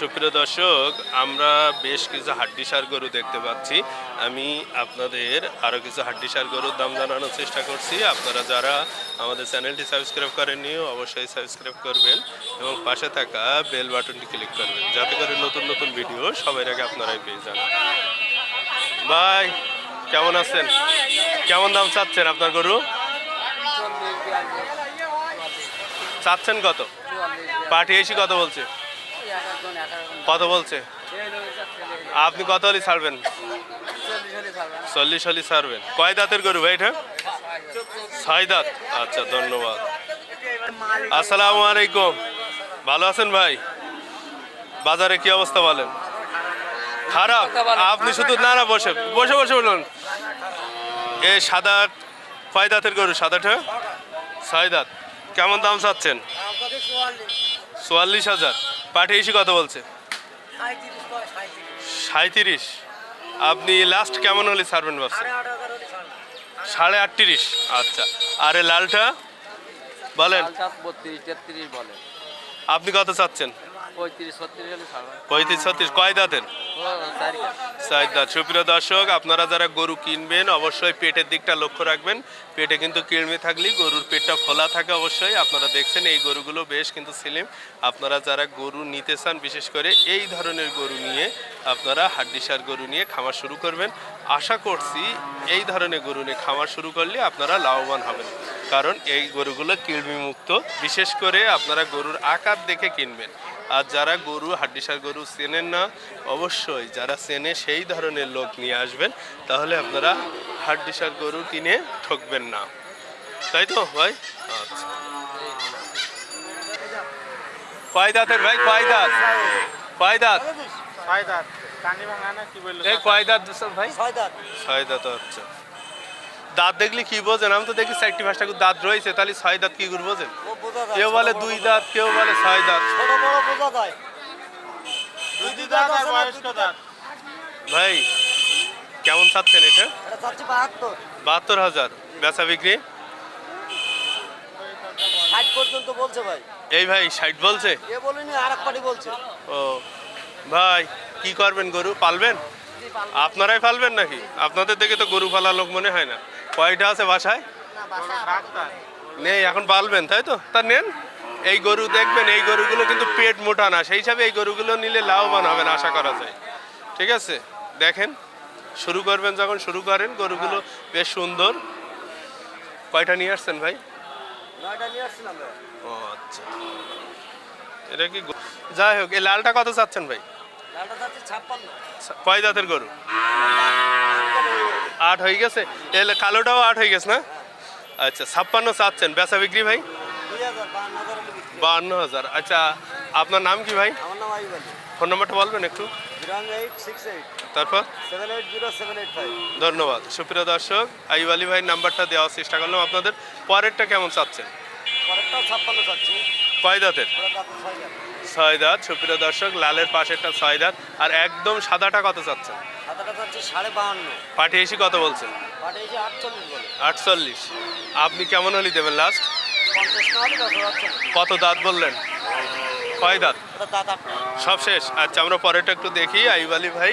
সুপ্রিয় দর্শক, আমরা বেশ কিছু হাড্ডিসার গরু দেখতে পাচ্ছি। আমি আপনাদের আরও কিছু হাড্ডিসার গরুর দাম জানানোর চেষ্টা করছি। আপনারা যারা আমাদের চ্যানেলটি সাবস্ক্রাইব করেননি, অবশ্যই সাবস্ক্রাইব করবেন এবং পাশে থাকা বেল বাটনটি ক্লিক করবেন, যাতে করে নতুন নতুন ভিডিও সবার আগে আপনারাই পেয়ে যান। ভাই, কেমন আছেন? কেমন দাম চাচ্ছেন আপনার গরু? চাচ্ছেন কত? পাঠিয়েছি কত বলছে? কত বলছে? আপনি কত হলে ছাড়বেন? চল্লিশ হলে ছাড়বেন। কয় দাঁতের গরু ভাই এটা? ছয় দাঁত। আচ্ছা ধন্যবাদ। আসসালামু আলাইকুম। ভালো আছেন ভাই? বাজারে কি অবস্থা বলেন? খারাপ? আপনি শুধু না না, বসে বসে বসে বলুন। এ সাদা কয় দাঁতের গরু? সাদাটা? ছয় দাঁত। কেমন দাম চাচ্ছেন? চুয়াল্লিশ হাজার। পাঠিয়েছি কত বলছে। সাঁত্রিশ আপনি লাস্ট কেমন হলে ছাড়বেন ভাবছেন? সাড়ে আটত্রিশ আচ্ছা। আরে লালটা বলেন। আপনি কত চাচ্ছেন? পঁয়ত্রিশ ছত্রিশ কয় দাঁতের? চারি চাহিদা সুপ্রিয় দর্শক আপনারা যারা গরু কিনবেন অবশ্যই পেটের দিকটা লক্ষ্য রাখবেন। পেটে কিন্তু কিড়মি থাকলে গরুর পেটটা খোলা থাকে অবশ্যই। আপনারা দেখছেন এই গরুগুলো বেশ কিন্তু সিলিম। আপনারা যারা গরু নিতে চান বিশেষ করে এই ধরনের গরু নিয়ে আপনারা হাড্ডিসার গরু নিয়ে খামার শুরু করবেন। আশা করছি এই ধরনের গরু নিয়ে খামার শুরু করলে আপনারা লাভবান হবেন। কারণ এই গরুগুলো কৃমি মুক্ত বিশেষ করে আপনারা গরুর আকার দেখে কিনবেন। আর যারা গরু হাড্ডিসার গরু চেনেন না অবশ্যই যারা চেনে সেই ধরনের লোক নিয়ে আসবেন তাহলে আপনারা হাড্ডিসার গরু কিনে ঠকবেন না। তাই তো ভাই? আচ্ছা। কয় দাঁতের ভাই? কয় দাঁত? কয় দাঁত? ফায়দা কানি ভাঙা না কি বলল? এই কয় দাঁত ভাই? ছয় দাঁত। ছয় দাঁত আচ্ছা। দাঁত দেখলে কি বোঝেন? আমি তো দেখি চারটি পাঁচটা করে দাঁত রয়েছে তাহলে ছয় দাঁত কি করে বোঝেন? কেউ বলে দুই দাঁত কেউ বলে ছয় দাঁত। ছোট বড় বোঝা যায়। দুই দুই দাঁত আর বয়স্ক দাঁত। ভাই কেমন চাচ্ছেন এটা? এটা বাহাত্তর। হাজার। বেচা বিক্রি? পর্যন্ত বলছে ভাই। এই ভাই ষাট বলছে? এ বলিনি আর বলছে। ও ভাই কি করবেন গরু? পালবেন? আপনারাই পালবেন নাকি? আপনাদের দেখে তো গরু পালা লোক মনে হয় না। কয়টা আছে বাসায়? নেই এখন পালবেন তাই তো? তা নেন। এই গরু দেখবেন এই গরুগুলো কিন্তু পেট মোটা না। সেই হিসাবে এই গরুগুলো নিলে লাভবান হবেন আশা করা যায়। ঠিক আছে? দেখেন শুরু করবেন যখন শুরু করেন গরুগুলো বেশ সুন্দর। কয়টা নিয়ে আসছেন ভাই? ও আচ্ছা। এটা কি যাই হোক এই লালটা কত চাচ্ছেন ভাই? কয় দাঁতের গরু? আট হয়ে গেছে। এলে কালোটাও আট হয়ে গেছে না? আচ্ছা ছাপ্পান্ন চাচ্ছেন। বেচা বিক্রি ভাই? হাজার বান্ন হাজার বাহান্ন হাজার। আচ্ছা আপনার নাম কি ভাই? ফোন নাম্বারটা বলবেন একটু। তারপর? ধন্যবাদ। সুপ্রিয় দর্শক আইব আলী ভাই নাম্বারটা দেওয়ার চেষ্টা করলাম। আপনাদের পরেরটা কেমন চাচ্ছেন? পরেরটাও ছাপ্পান্ন চাচ্ছি। কয় দাঁতের ছয় দাঁত সুপ্রিয় দর্শক লালের পাশেরটা ছয় দাঁত আর একদম সাদাটা কত চাচ্ছেন? চাচ্ছি পাঠিয়েছি কত বলছেন? আটচল্লিশ আপনি কেমন হলি দেবেন লাস্ট কত দাঁত বললেন? কয় দাঁত? সব শেষ। আচ্ছা আমরা পরেরটা একটু দেখি। আইব আলী ভাই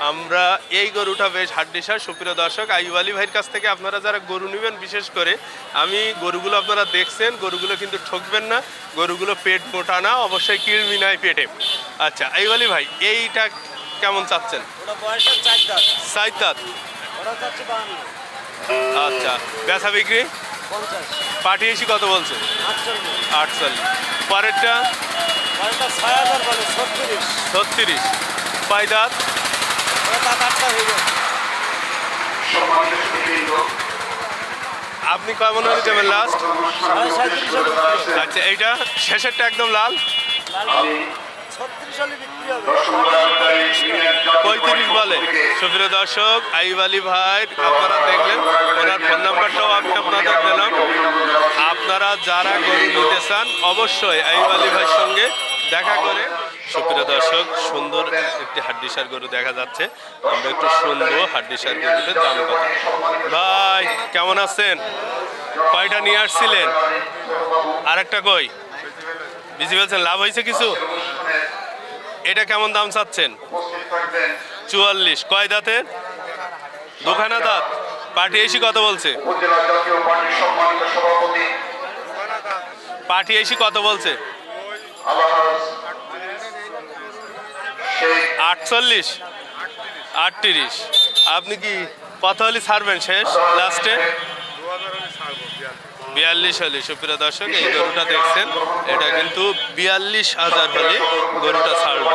আমরা এই গরুটা বেশ হাড্ডিসার সুপ্রিয় দর্শক আইব আলী ভাইয়ের কাছ থেকে আপনারা যারা গরু নেবেন বিশেষ করে আমি গরুগুলো আপনারা দেখছেন গরুগুলো কিন্তু ঠকবেন না গরুগুলো পেট মোটা না অবশ্যই কিড়মি নাই পেটে। আচ্ছা আইব আলী ভাই এইটা কেমন চাচ্ছেন? আচ্ছা বেচা বিক্রি? পঞ্চাশ। পাঠিয়েছি কত বলছে? আটচল্লিশ। পরেরটা? ছত্রিশ। ছত্রিশ। পাই ওটা দাঁত আটটা হয়ে আপনি দেবেন লাস্ট। আচ্ছা এইটা শেষেরটা একদম লাল। পঁয়ত্রিশ বলে। সুপ্রিয় দর্শক আইব আলী ভাই, আপনারা দেখলেন, ওনার ফোন নাম্বারটাও আমি আপনাদের দিলাম। আপনারা যারা গরু নিতে চান, অবশ্যই আইব আলী ভাইয়ের সঙ্গে দেখা করে সুপ্রিয় দর্শক, সুন্দর একটি হাড্ডিসার গরু দেখা যাচ্ছে। আমরা একটু শুনব হাড্ডিসার গরুদের দাম কত। ভাই, কেমন আছেন? কয়টা নিয়ে আসছিলেন? আর একটা কই? বুঝতে বলছেন লাভ হয়েছে কিছু? এটা কেমন দাম চাচ্ছেন? চুয়াল্লিশ। কয় দাঁতের? দুখানা দাঁত। পাটি এসি কত বলছে? পাটি এসি কত বলছে? আটচল্লিশ। আটত্রিশ। আপনি কি কত হলে ছাড়বেন শেষ, লাস্টে? বিয়াল্লিশ হলে, সুপ্রিয় দর্শক, এই গরুটা দেখছেন। এটা কিন্তু বিয়াল্লিশ হাজার হলে গরুটা ছাড়বে।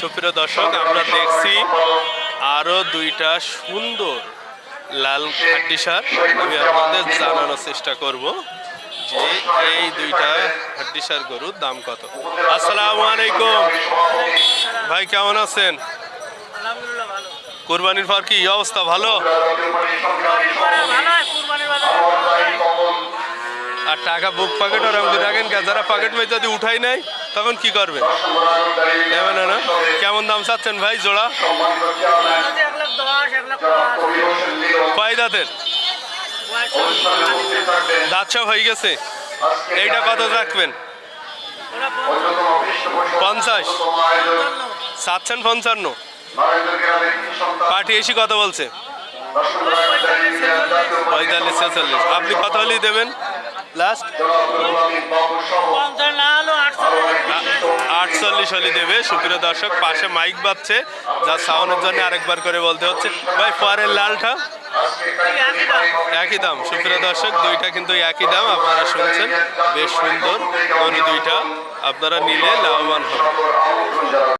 সুপ্রিয় দর্শক, আমরা দেখছি আরও দুইটা সুন্দর লাল খাটি সার। আমি আপনাদের জানানোর চেষ্টা করব। যে এই দুইটা হাড্ডি সার গরুর দাম কত? আসসালামু আলাইকুম। ভাই কেমন আছেন? কোরবানির পর কি অবস্থা ভালো? আর টাকা বুক পকেট ওরকম করে রাখেন কে? যারা পকেট মাই যদি উঠাই নাই তখন কি না না? কেমন দাম চাচ্ছেন ভাই জোড়া? কয় দাঁতের? দাঁত হয়ে গেছে। এইটা কত রাখবেন? পঞ্চাশ। চাচ্ছেন পঞ্চান্ন। পার্টি এসি কত বলছে। পঁয়তাল্লিশ, ছেচল্লিশ। আপনি কত হলেই দেবেন। লাস্ট আটচল্লিশ হলে দেবে। সুপ্রিয় দর্শক, পাশে মাইক বাজছে। যা সাউন্ডের জন্য আরেকবার করে বলতে হচ্ছে। ভাই পরের লালটা? একই দাম। সুপ্রিয় দর্শক, দুইটা কিন্তু একই দাম, আপনারা শুনছেন। বেশ সুন্দর দুইটা। আপনারা নিলে লাভবান হবেন।